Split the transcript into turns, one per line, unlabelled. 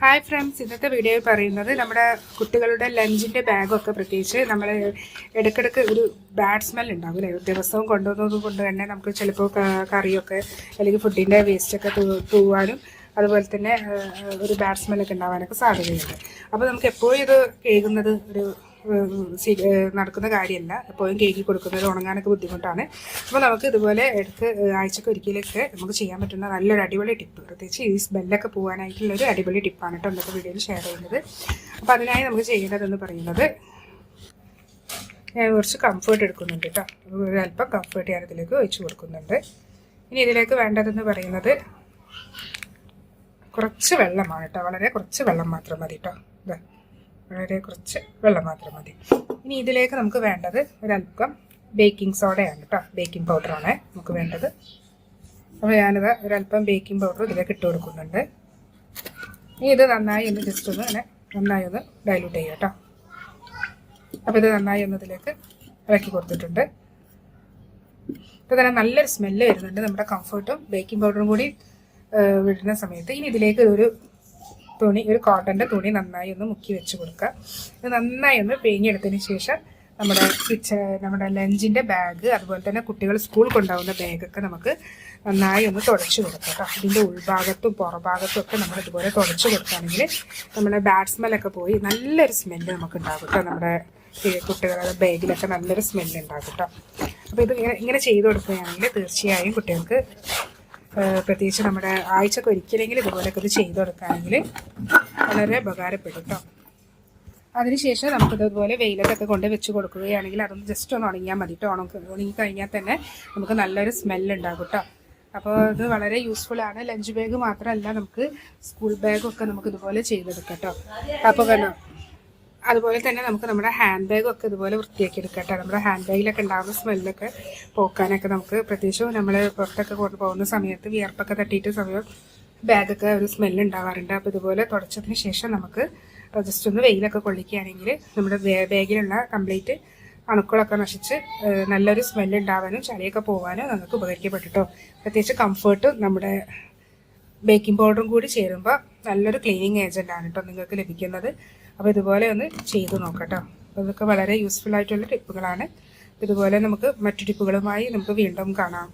Hi friends ഇന്നത്തെ വീഡിയോയിൽ പറയുന്നത് നമ്മുടെ കുട്ടികളുടെ ലഞ്ചിന്റെ ബാഗൊക്കെ പ്രത്യേകിച്ച് നമ്മൾ ഇടയ്ക്കിടയ്ക്ക് ഒരു ബാഡ് സ്മെൽ ഉണ്ടാവും അല്ലേ? ദിവസവും കൊണ്ടുവന്നത് കൊണ്ട് തന്നെ നമുക്ക് ചിലപ്പോൾ കറിയൊക്കെ അല്ലെങ്കിൽ ഫുഡിന്റെ വേസ്റ്റൊക്കെ തൂവാനും അതുപോലെ തന്നെ ഒരു ബാഡ് സ്മെല്ലൊക്കെ ഉണ്ടാവാനൊക്കെ സാധ്യതയുണ്ട്. അപ്പോൾ നമുക്ക് എപ്പോഴും ഇത് കേൾക്കുന്നത് ഒരു നടക്കുന്ന കാര്യമല്ല. എപ്പോഴും കേക്ക് കൊടുക്കുന്നത് ഉണങ്ങാനൊക്കെ ബുദ്ധിമുട്ടാണ്. അപ്പോൾ നമുക്ക് ഇതുപോലെ എടുത്ത് ആഴ്ചക്ക് ഒരിക്കലൊക്കെ നമുക്ക് ചെയ്യാൻ പറ്റുന്ന നല്ലൊരു അടിപൊളി ടിപ്പ്. പ്രത്യേകിച്ച് ഈ സ്മെല്ലൊക്കെ പോകാനായിട്ടുള്ള ഒരു അടിപൊളി ടിപ്പാണ് കേട്ടോ ഇന്നത്തെ വീഡിയോയിൽ ഷെയർ ചെയ്യുന്നത്. അപ്പോൾ അതിനായി നമുക്ക് ചെയ്യേണ്ടതെന്ന് പറയുന്നത് ഞാൻ കുറച്ച് കംഫേർട്ട് എടുക്കുന്നുണ്ട് കേട്ടോ. ഒരു അല്പം കംഫേർട്ട് ഞാൻ ഇതിലേക്ക് ഒഴിച്ച് കൊടുക്കുന്നുണ്ട്. ഇനി ഇതിലേക്ക് വേണ്ടതെന്ന് പറയുന്നത് കുറച്ച് വെള്ളമാണ് കേട്ടോ. വളരെ കുറച്ച് വെള്ളം മാത്രം മതി കേട്ടോ. വളരെ കുറച്ച് വെള്ളം മാത്രം മതി ഇനി ഇതിലേക്ക് നമുക്ക് വേണ്ടത് ഒരല്പം ബേക്കിംഗ് സോഡയാണ് കേട്ടോ ബേക്കിംഗ് പൗഡറാണ് നമുക്ക് വേണ്ടത് അപ്പോൾ ഞാനിത് ഒരല്പം ബേക്കിംഗ് പൗഡർ ഇതിലേക്ക് ഇട്ട് കൊടുക്കുന്നുണ്ട് ഇനി ഇത് നന്നായി ഒന്ന് ജസ്റ്റ് ഒന്ന് അങ്ങനെ നന്നായി ഒന്ന് ഡൈലൂട്ട് ചെയ്യുക കേട്ടോ അപ്പോൾ ഇത് നന്നായി ഒന്ന് ഇതിലേക്ക് ഇറക്കി കൊടുത്തിട്ടുണ്ട് ഇപ്പോൾ തന്നെ നല്ലൊരു സ്മെല്ല് വരുന്നുണ്ട് നമ്മുടെ കംഫർട്ടും ബേക്കിംഗ് പൗഡറും കൂടി വിടുന്ന സമയത്ത് ഇനി ഇതിലേക്ക് ഒരു തുണി ഒരു കോട്ടന്റെ തുണി നന്നായി ഒന്ന് മുക്കി വെച്ച് കൊടുക്കുക. ഇത് നന്നായി ഒന്ന് പിഴിഞ്ഞെടുത്തതിന് ശേഷം നമ്മുടെ കിച്ച നമ്മുടെ ലഞ്ചിന്റെ ബാഗ് അതുപോലെ തന്നെ കുട്ടികൾ സ്കൂൾ കൊണ്ടുപോകുന്ന ബാഗൊക്കെ നമുക്ക് നന്നായി ഒന്ന് തുടച്ച് കൊടുക്കാം ഇതിന്റെ ഉൾഭാഗത്തും പുറഭാഗത്തും ഒക്കെ നമ്മൾ ഇതുപോലെ തുടച്ച് കൊടുക്കുകയാണെങ്കിൽ നമ്മുടെ ബാഡ് സ്മെല്ലൊക്കെ പോയി നല്ലൊരു സ്മെല്ല് നമുക്ക് ഉണ്ടാകും കേട്ടോ. നമ്മുടെ കുട്ടികളുടെ ബാഗിലൊക്കെ നല്ലൊരു സ്മെല്ല് ഉണ്ടാകും കേട്ടോ. അപ്പോൾ ഇത് ഇങ്ങനെ ഇങ്ങനെ ചെയ്ത് കൊടുക്കുകയാണെങ്കിൽ തീർച്ചയായും കുട്ടികൾക്ക് പ്രത്യേകിച്ച് നമ്മുടെ ആഴ്ചക്ക് ഒരിക്കലെങ്കിലും ഇതുപോലെയൊക്കെ ഇത് ചെയ്ത് കൊടുക്കുകയാണെങ്കിൽ വളരെ ഉപകാരപ്പെടും കേട്ടോ അതിനുശേഷം നമുക്കിത് ഇതുപോലെ വെയിലത്തൊക്കെ കൊണ്ട് വെച്ച് കൊടുക്കുകയാണെങ്കിൽ അതൊന്ന് ജസ്റ്റ് ഒന്ന് ഉണങ്ങിയാൽ മതി കേട്ടോ ഉണങ്ങി ഉണങ്ങി കഴിഞ്ഞാൽ തന്നെ നമുക്ക് നല്ലൊരു സ്മെല്ലുണ്ടാകും കേട്ടോ അപ്പോൾ ഇത് വളരെ യൂസ്ഫുൾ ആണ്. ലഞ്ച് ബാഗ് മാത്രമല്ല നമുക്ക് സ്കൂൾ ബാഗൊക്കെ നമുക്ക് ഇതുപോലെ ചെയ്തെടുക്കാം കേട്ടോ അപ്പോൾ കാരണം അതുപോലെ തന്നെ നമുക്ക് നമ്മുടെ ഹാൻഡ് ബാഗും ഒക്കെ ഇതുപോലെ വൃത്തിയാക്കി എടുക്കട്ടെ. കേട്ടോ നമ്മുടെ ഹാൻഡ് ബാഗിലൊക്കെ ഉണ്ടാകുന്ന സ്മെല്ലൊക്കെ പോക്കാനൊക്കെ നമുക്ക് പ്രത്യേകിച്ചും നമ്മൾ പുറത്തൊക്കെ കൊണ്ടുപോകുന്ന സമയത്ത് വിയർപ്പൊക്കെ തട്ടിയിട്ട് സമയം ബാഗൊക്കെ ഒരു സ്മെല്ല് ഉണ്ടാവാറുണ്ട്. അപ്പോൾ ഇതുപോലെ തുടച്ചതിന് ശേഷം നമുക്ക് ജസ്റ്റ് ഒന്ന് വെയിലൊക്കെ കൊള്ളിക്കുകയാണെങ്കിൽ നമ്മുടെ ബാഗിലുള്ള കംപ്ലീറ്റ് അണുക്കളൊക്കെ നശിച്ച് നല്ലൊരു സ്മെല്ല് ഉണ്ടാവാനും ചളിയൊക്കെ പോകാനും നമുക്ക് ഉപകരിക്കപ്പെട്ടിട്ടോ. പ്രത്യേകിച്ച് കംഫർട്ട് നമ്മുടെ ബേക്കിംഗ് പൗഡറും കൂടി ചേരുമ്പോൾ നല്ലൊരു ക്ലീനിങ് ഏജന്റ് ആണ് കേട്ടോ നിങ്ങൾക്ക് ലഭിക്കുന്നത്. അപ്പോൾ ഇതുപോലെ ഒന്ന് ചെയ്തു നോക്കട്ടോ. അപ്പോൾ ഇതൊക്കെ വളരെ യൂസ്ഫുൾ ആയിട്ടുള്ള ടിപ്പുകളാണ് ഇതുപോലെ നമുക്ക് മറ്റു ടിപ്പുകളുമായി നമുക്ക് വീണ്ടും കാണാം.